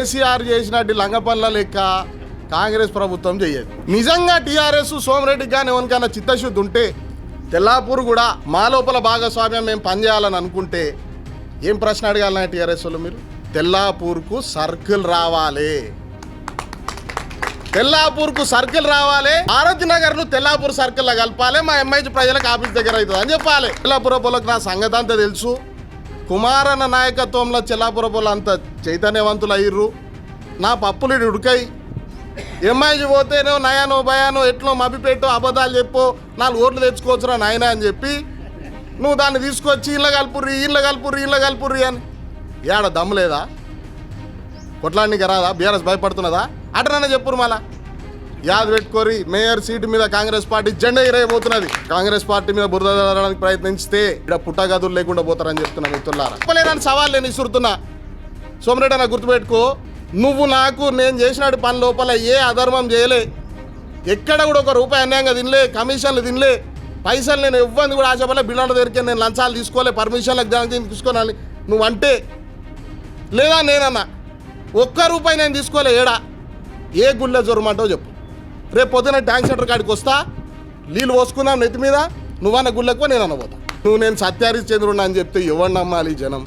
కేసీఆర్ చేసినట్టు లంగపల్ల లెక్క కాంగ్రెస్ ప్రభుత్వం చేయదు నిజంగా టీఆర్ఎస్ సోమిరెడ్డికి కానీ ఎవరికైనా చిత్తశుద్ధి ఉంటే తెల్లాపూర్ కూడా మా లోపల భాగస్వామ్యం మేము పనిచేయాలని అనుకుంటే ఏం ప్రశ్న అడగాలన్నా టీఆర్ఎస్ వాళ్ళు మీరు? తెల్లాపూర్కు సర్కిల్ రావాలి. తెల్లాపూర్కు సర్కిల్ రావాలి. ఆరతి నగర్ను తెల్లాపూర్ సర్కిల్లో కలపాలి. మా ఎంఐజీ ప్రజలకు ఆఫీస్ దగ్గర అవుతుంది అని చెప్పాలి. తెల్లాపురపులకు నా సంగతి అంతా తెలుసు. కుమారన్న నాయకత్వంలో చెల్లాపురపులు అంత చైతన్యవంతులు అయ్యిర్రు నా పప్పులు ఉడికాయి. ఎంఐజీ పోతేనో నయానో భయానో ఎట్లో మభిపెట్టో అబద్ధాలు చెప్పు నాలుగు ఓట్లు తెచ్చుకోవచ్చురా నాయన అని చెప్పి నువ్వు దాన్ని తీసుకొచ్చి ఇళ్ళ కలుపుర్రి ఇళ్ళ కలుపుర్రి ఇళ్ళ కలుపుర్రి అని. ఏడ దమ్ము లేదా? కొట్లాడికి రాదా? బీఆర్ఎస్ భయపడుతున్నదా? అటనన్నా చెప్పురు మళ్ళా. యాద్ పెట్టుకోరి మేయర్ సీటు మీద కాంగ్రెస్ పార్టీ జెండా ఎరగబోతున్నది కాంగ్రెస్ పార్టీ మీద బురద జల్లడానికి ప్రయత్నిస్తే ఇక్కడ పుట్టగదులు లేకుండా పోతారని చెప్తున్నా మిత్రులారా చెప్పలేనని సవాల్ నేను ఇస్తున్నా సోమరెడ్డి అన్న గుర్తుపెట్టుకో నువ్వు నాకు నేను చేసినాడు పని లోపల ఏ అధర్మం చేయలే. ఎక్కడ కూడా ఒక రూపాయి అన్యాయంగా తినలే కమిషన్లు తినలే. పైసలు నేను ఇవ్వంది కూడా ఆశపడలే బిల్లాల దగ్గరికి నేను లంచాలు తీసుకోలే పర్మిషన్లకు దానికి తీసుకోనాలి నువ్వు అంటే లేదా నేనన్నా ఒక్క రూపాయి నేను తీసుకోలే ఏడా? ఏ గుళ్ళో జ్వరమంటావు చెప్పు. రేపు పొద్దున ట్యాంక్ సెంటర్ కాడికి వస్తా నీళ్ళు పోసుకున్నాం నెత్తి మీద నువ్వన్న గుళ్ళకు నేను అనబోతా నువ్వు నేను సత్యారి చంద్రుడు అని చెప్తే ఎవరు నమ్మాలి జనం?